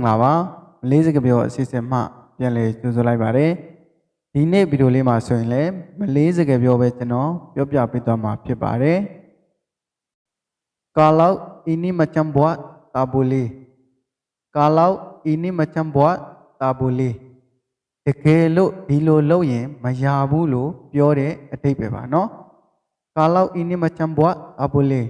င်္ဂလာပါမလေးစကားပြောအစီအစဉ်မှပြန်လည်ကြိုဆိုလိုက်ပါတယ်ဒီနေ့ဗီဒီယိုလေးမှာဆိုရင်လည်းမလေးစကားပြောပဲကျွန်တော်ပြောပြပေးသွားမှာဖြစ်ပါတယ်ကာလောက်အင်းနီမချမ်ဘွတ်တာဘူလီကာလောက်အင်းနီမချမ်ဘွတ်တာဘူလီတကယ်လို့ဒီလိုလုပ်ရင်မရဘူးလို့ပြောတဲ့အတိတ်ပဲပါနော်ကာလောက်အင်းနီမချမ်ဘွတ်တာဘူလီ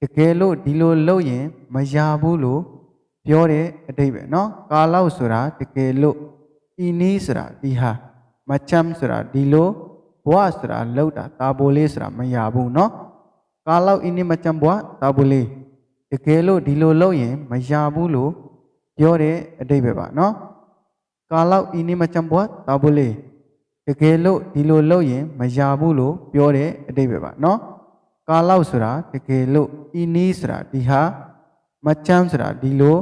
တကယ်လို့ဒီလိုလုပ်ရင်မရဘူးလို့ြောတဲ့အတိတ်ပဲเนาะကာလောက်ဆိုတာတကယ်လို့ဤနီးဆိုတာဒီဟာမချမ်းဆိုတာဒီလိုဘဝဆိုတာလောက်တာတာပိုလေးဆိုတာမရဘူးเนาะကာလောက်ဤနီးမချမ်းဘဝတာပိုလေးတကယ်လို့ဒီလိုလောက်ရင်မရဘူးလို့ပြောတဲ့အတိတ်ပဲပါเนาะကာလောက်ဤနီးမချမ်းဘဝတာပိုလေးတကယ်လို့ဒီလိုလုပ်ရင်မရဘူးလို့ပြောတဲ့အတိတ်ပဲပါเนาะကာလောက်ဆိုတာတကယ်လို့ဤနီးဆိုတာဒီဟာမချမ်းဆိုတာဒီလို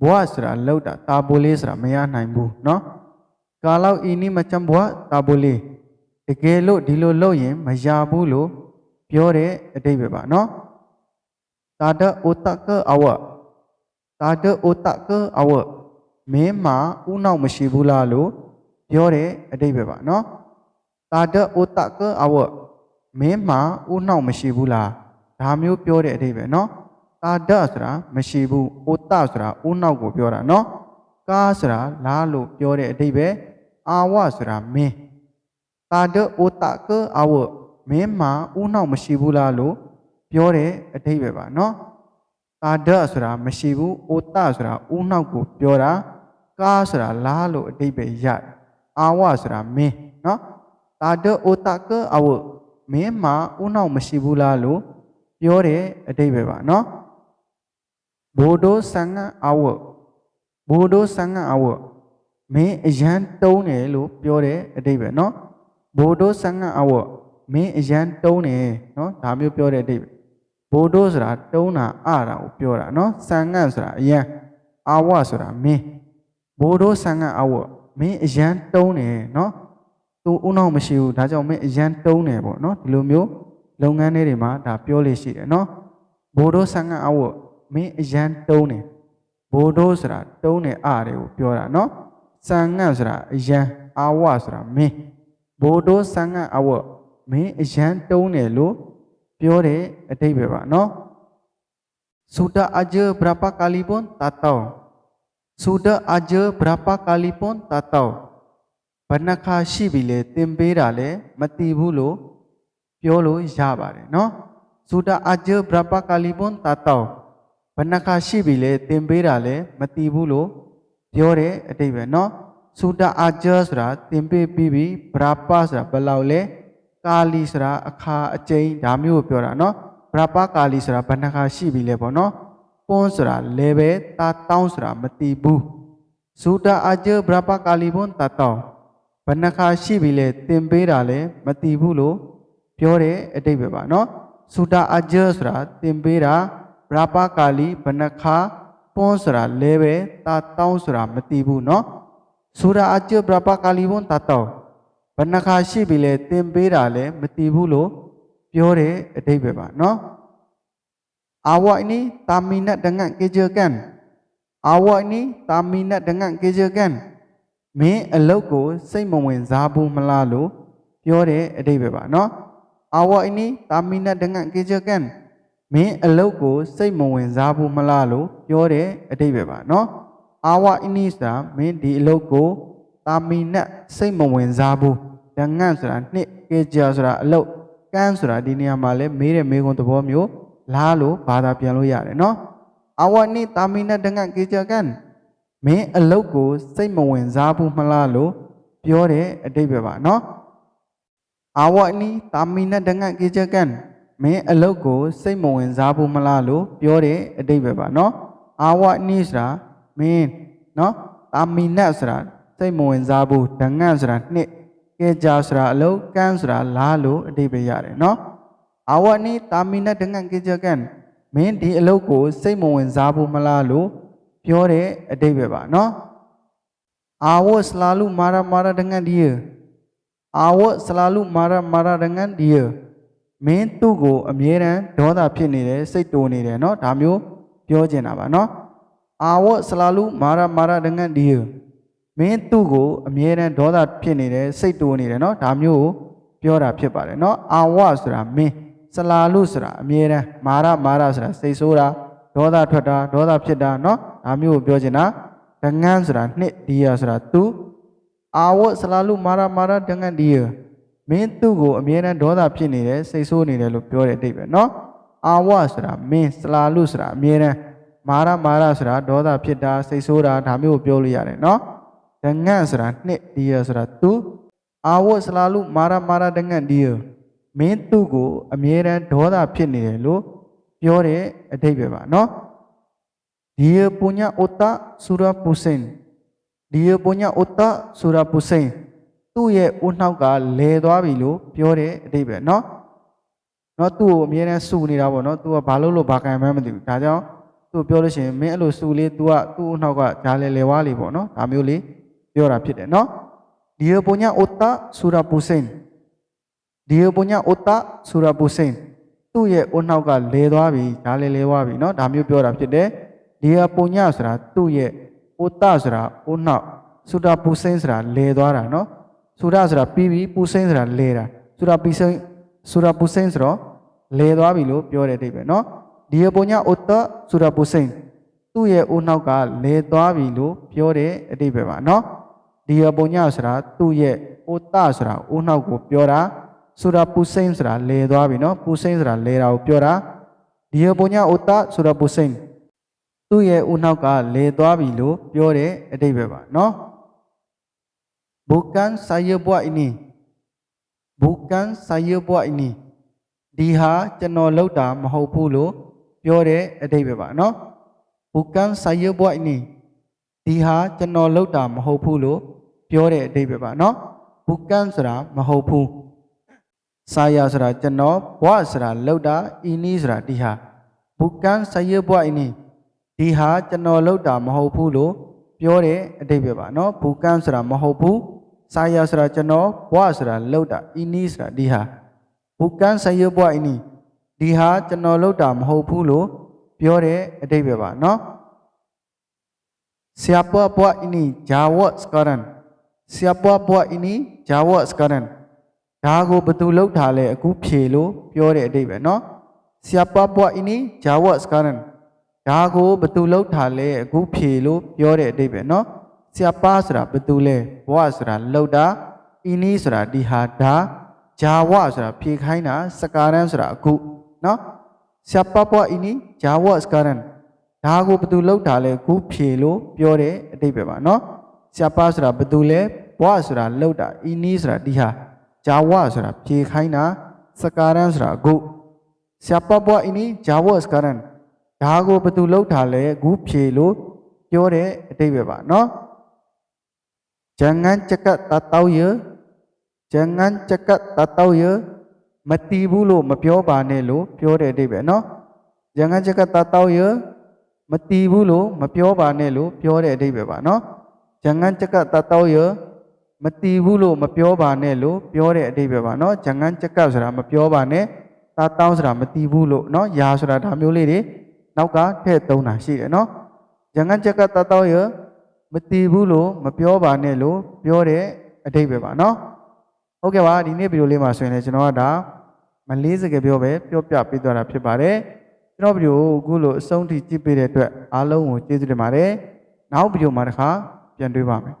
buat sudah lalu tak tak boleh sudah meyak naik bu, no? Kalau ini macam buat tak boleh. Egelo dilolo ye, majabu lo, piore ada iba, no? Tada otak ke awak? Tada otak ke awak? Memang unau mesti bula lo, piore ada iba, no? Tada otak ke awak? Memang unau mesti bula. Kami piore ada iba, no? ကာဒဆိုတာမရှိဘူးအိုတဆိုတာအိုးနောက်ကိုပြောတာနော်ကာဆိုတာလားလို့ပြောတဲ့အဓိပ္ပာယ်အာဝဆိုတာမင်းကာဒအိုတကအာဝမင်းမှာအိုးနောက်မရှိဘူးလားလို့ပြောတဲ့အဓိပ္ပာယ်ပါနော်ကာဒဆိုတာမရှိဘူးအိုတဆိုတာအိုးနောက်ကိုပြောတာကာဆိုတာလားလို့အဓိပ္ပာယ်ရတယ်အာဝဆိုတာမင်းနော်တာဒအိုတကအဝမင်းမှာဥနောက်မရှိဘူးလားလို့ပြောတဲ့အဓိပ္ပာယ်ပါနော် bodoh sangat awak bodoh sangat awak မင်းအရန်တုံးတယ်လို့ပြောတဲ့အတိပ္ပယ်နော်ဘိုဒိုဆန်ကအဝမင်းအရန်တုံးတယ်နော်ဒါမျိုးပြောတဲ့အတိပ္ပယ်ဘိုဒိုဆိုတာတုံးတာအတာကိုပြောတာနော်ဆန်ကဆိုတာအရန်အဝဆိုတာမင်းဘိုဒိုဆန်ကအဝမင်းအရန်တုံးတယ်နော်သူဦးနှောက်မရှိဘူးဒါကြောင့်မင်းအရန်တုံးတယ်ပေါ့နော်ဒီလိုမျိုးလုပ်ငန်းတွေမှာဒါပြောလို့ရှိတယ်နော်ဘိုဒိုဆန်ကအဝ မင်းအရန်တုံးတယ်ဘိုးတို့ဆိုတာတုံးတယ်အတွေကိုပြောတာနော်စံငန့်ဆိုတာအရန်အာဝဆိုတာမင်းဘိုးတို့စံငန့်အဝမင်းအရန်တုံးတယ်လို့ပြောတဲ့အတိတ်ပဲပါနော် sudah aja berapa kali pun tak tahu sudah aja berapa kali pun tak tahu ဘဏ္ဍခါရှိပြီလေသင်ပေးတာလေမသိဘူးလို့ပြောလို့ရပါတယ်နော် sudah aja berapa kali pun tak tahu ဘယ်နှခါရှိပြီလဲသင်ပေးတာလဲမသိဘူးလို့ပြောတဲ့အတိတ်ပဲเนาะ sudah aja ဆိုတာသင်ပေးပြီးပြီ berapa ဆိုတာဘယ်လောက်လဲ ကာလီဆိုတာအခါအကျိန်ဒါမျိုးကိုပြောတာเนาะဘရပကာလီဆိုတာဘယ်နှခါရှိပြီလဲပေါ့เนาะပွန်းဆိုတာလဲပဲတာတောင်းဆိုတာမတီးဘူးဇူတာအဂျဘရပကာလီပွန်းတာတောင်းဘယ်နှခါရှိပြီလဲတင်ပေးတာလဲမတီးဘူးလို့ပြောတဲ့အတိတ်ပဲပါเนาะဇူတာအဂျဆိုတာတင်ပေးတာဘ ရပကာလီဘယ်နှခါပွန်းဆိုတာလဲပဲတာတောင်းဆိုတာမတီးဘူးเนาะဇူတာအဂျဘရပကာလီပွန်းတာတောင်း ဘယ်နှခါရှိပြီလဲသင်ပေးတာလဲမတည်ဘူးလို့ပြောတဲ့အတိတ်ပဲပါเนาะ awak ini tak minat dengan kerja kan awak ini tak minat dengan kerja kan မင်းအလုပ်ကိုစိတ်မဝင်စားဘူးမလားလို့ပြောတဲ့အတိတ်ပဲပါเนาะ awak ini tak minat dengan kerja kan မင်းအလုတ်ကိုစိတ်မဝင်စားဘူးမလားလို့ပြောတဲ့အတိတ်ပဲပါနော်အာဝအင်းနိစာမင်းဒီအလုတ်ကိုတာမီနဲ့စိတ်မဝင်စားဘူးတန်ငန့်ဆိုတာနှစ်ကေကြာဆိုတာအလုတ်ကန်းဆိုတာဒီနေရာမှာလဲမေးတဲ့မေးခွန်းသဘောမျိုးလားလို့ဘာသာပြန်လို့ရတယ်နော်အာဝနိတာမီနဲ့တန်ငန့်ကေကြာကန်းမင်းအလုတ်ကိုစိတ်မဝင်စားဘူးမလားလို့ပြောတဲ့အတိတ်ပဲပါနော်အာဝနိတာမီနဲ့တန်ငန့်ကေကြာကန်း မင်းအလုတ်ကိုစိတ်မဝင်စားဘူးမလားလို့ပြောတဲ့အတိတ်ပဲပါနော်အဝနိဆိုတာမင်းနော်တာမီနတ်ဆိုတာစိတ်မဝင်စားဘူးဒငန့်ဆိုတာနှစ်ကဲကြာဆိုတာအလုံးကန်းဆိုတာလားလို့အတိပ္ပယ်ရတယ်နော်အဝနိတာမီနဒငန့်ကေကြကန်မင်းဒီအလုပ်ကိုစိတ်မဝင်စားဘူးမလားလို့ပြောတဲ့အတိပ္ပယ်ပါနော်အာဝစလာလူမာရမာရဒငန့်ဒီယအာဝစလာလူမာရမာရဒငန့်ဒီယ မင်းသူ့ကိုအမြဲတမ်းဒေါသဖြစ်နေတယ်စိတ်တိုနေတယ်နော်ဒါမျိုးပြောချင်တာပါနော် အာဝဆလာလူမာရမာရတငတ်ဒီယမင်းသူ့ကိုအမြဲတမ်းဒေါသဖြစ်နေတယ်စိတ်တိုးနေတယ်เนาะဒါမျိုးကိုပြောတာဖြစ်ပါတယ်เนาะအာဝဆိုတာမင်းဆလာလူဆိုတာအမြဲတမ်းမာရမာရဆိုတာစိတ်ဆိုးတာဒေါသထွက်တာဒေါသဖြစ်တာเนาะဒါမျိုးကိုပြောချင်တာတငန်းဆိုတာနှစ်ဒီယဆိုတာသူအာဝဆလာလူမာရမာရတငတ်ဒီယ မင်းသူ့ကိုအမြဲတမ်းဒေါသဖြစ်နေတယ်စိတ်ဆိုးနေတယ်လို့ပြောတဲ့အတိတ်ပဲเนาะအာဝဆိုတာမင်းဆလာလူဆိုတာအမြဲတမ်း မာရမာရဆိုတာဒေါသဖြစ်တာစိတ်ဆိုးတာဒါမျိုးကိုပြောလို့ရတယ်နော်ဒငန့်ဆိုတာနှစ်ဒီရဆိုတာသူအာဝတ်စလာလူမာရမာရဒငန့်ဒီရမင်းသူ့ကိုအမြဲတမ်းဒေါသဖြစ်နေတယ်လို့ပြောတဲ့အဓိပ္ပာယ်ပါနော်ဒီရပုညာဥတ္တဆူရာပုစင်ဒီရပုညာဥတ္တဆူရာပုစင် သူ့ရဲ့ဦးနှောက်ကလဲသွားပြီလို့ပြောတဲ့အဓိပ္ပာယ်နော်နော်သူ့ကိုအမြဲတမ်းစူနေတာပေါ့နော်သူကဘာလို့လို့ဘာကံမှန်းမသိဘူးဒါကြောင့်သူပြောလို့ရှိရင်မင်းအဲ့လိုစူလေး तू ကသူ့အနောက်ကဂျာလေလေဝါလေးပေါ့နော်ဒါမျိုးလေးပြောတာဖြစ်တယ်နော်ဒီယပုညာဥတ္တဆူရာပုစိန်ဒီယပုညာဥတ္တဆူရာပုစိန်သူ့ရဲ့အနောက်ကလဲသွားပြီဂျာလေလေဝါပြီနော်ဒါမျိုးပြောတာဖြစ်တယ်ဒီယပုညာဆိုတာသူ့ရဲ့ဥတ္တဆိုတာအနောက်ဆူရာပုစိန်ဆိုတာလဲသွားတာနော် ဆူရာဆိုတာပြီးပြီပုစိန်ဆိုတာလဲတာဆူရာပိစိန်ဆူရာပုစိန်ဆိုတော့လဲသွားပြီလို့ပြောတဲ့အဓိပ္ပာယ်နော်ဒီယပုညာဥတ္တဆူရပုစိန်သူ့ရဲ့ဦးနောက်ကလဲသွားပြီလို့ပြောတဲ့အတိပ္ပယ်ပါနော်ဒီယပုညာဆိုတာသူ့ရဲ့ဥတ္တဆိုတာဦးနောက်ကိုပြောတာဆူရပုစိန်ဆိုတာလဲသွားပြီနော်ပုစိန်ဆိုတာလဲတာကိုပြောတာဒီယပုညာဥတ္တဆူရပုစိန်သူ့ရဲ့ဦးနောက်ကလဲသွားပြီလို့ပြောတဲ့အတိပ္ပယ်ပါနော် ဘူကန်ဆာယဘွားအင်းနီဘူကန်ဆာယဘွားအင်းနီဒီဟာကျွန်တော်လောက်တာမဟုတ်ဘူးလို့ပြောတဲ့အတိတ်ပဲပါနော်ဘူကန်ဆာယဘွိုင်းနီဒီဟာကျွန်တော်လောက်တာမဟုတ်ဘူးလို့ပြောတဲ့အတိတ်ပဲပါနော်ဘူကန်ဆိုတာမဟုတ်ဘူးဆာယဆိုတာကျွန်တော်ဘွားဆိုတာလောက်တာအီနီဆိုတာဒီဟာဘူကန်ဆာယဘွိုင်းနီဒီဟာကျွန်တော်လောက်တာမဟုတ်ဘူးလို့ပြောတဲ့အတိတ်ပဲပါနော်ဘူကန်ဆိုတာမဟုတ်ဘူး ဆာယဆိုတာကျွန်တော်ဘွားဆိုတာလောက်တာအီနီဆိုတာဒီဟာဘူကန်ဆယဘွားအင်းနီဒီဟာကျွန်တော်လောက်တာမဟုတ်ဘူးလို့ပြောတဲ့အတိတ်ပဲပါနော်ဆရာပွားပွားအင်းနီဂျာဝတ်စကရန်ဆရာပွားပွားအင်းနီဂျာဝတ်စကရန်ဒါကိုဘယ်သူလောက်ထားလဲအခုဖြေလို့ပြောတဲ့အတိတ်ပဲနော်ဆရာပွားပွားအင်းနီဂျာဝတ်စကရန်ဒါကိုဘယ်သူလောက်ထားလဲအခုဖြေလို့ပြောတဲ့အတိတ်ပဲနော် ဆရာပါဆိုတာဘယ်သူလဲဘွားဆိုတာလောက်တာအင်းနီဆိုတာဒီဟာဒါဂျာဝဆိုတာဖြေခိုင်းတာစကာရန်ဆိုတာအခုနော်ဆပ်ပပွားအင်းနီဂျာဝစကာရန်ဒါကိုဘယ်သူလောက်တာလဲခုဖြေလို့ပြောတဲ့အတိတ်ပဲပါနော်ဆပ်ပဆိုတာဘယ်သူလဲဘွားဆိုတာလောက်တာအင်းနီဆိုတာဒီဟာဂျာဝဆိုတာဖြေခိုင်းတာစကာရန်ဆိုတာအခုဆပ်ပပွားအင်းနီဂျာဝစကာရန်ဒါကိုဘယ်သူလောက်တာလဲခုဖြေလို့ပြောတဲ့အတိတ်ပဲပါနော် Jangan cakap tak tahu ya. Jangan cakap tak tahu ya. Mati bulu mepio bane lo, pio de de no. Jangan cakap tak tahu ya. Mati bulu mepio bane lo, pio de de ba no. Jangan cakap tak tahu ya. Mati bulu mepio bane lo, pio de de ba no. Jangan cakap sura mepio bane, tak tahu sura mati bulu no. Ya sura dah mio le de. Nau ka the tong na si de no. Jangan cakap tak tahu ya. မတီးဘူးလို့မပြောပါနဲ့လို့ပြောတဲ့အတိတ်ပဲပါเนาะ ဟုတ်ကဲ့ပါဒီနေ့ဗီဒီယိုလေးမှာဆိုရင်လည်းကျွန်တော်ကဒါမလေးစကားပြောပဲပြောပြပေးသွားတာဖြစ်ပါတယ်ကျွန်တော်ဗီဒီယိုကိုအခုလိုအဆုံးထိကြည့်ပေးတဲ့အတွက်အားလုံးကိုကျေးဇူးတင်ပါတယ်နောက်ဗီဒီယိုမှာတစ်ခါပြန်တွေ့ပါမယ်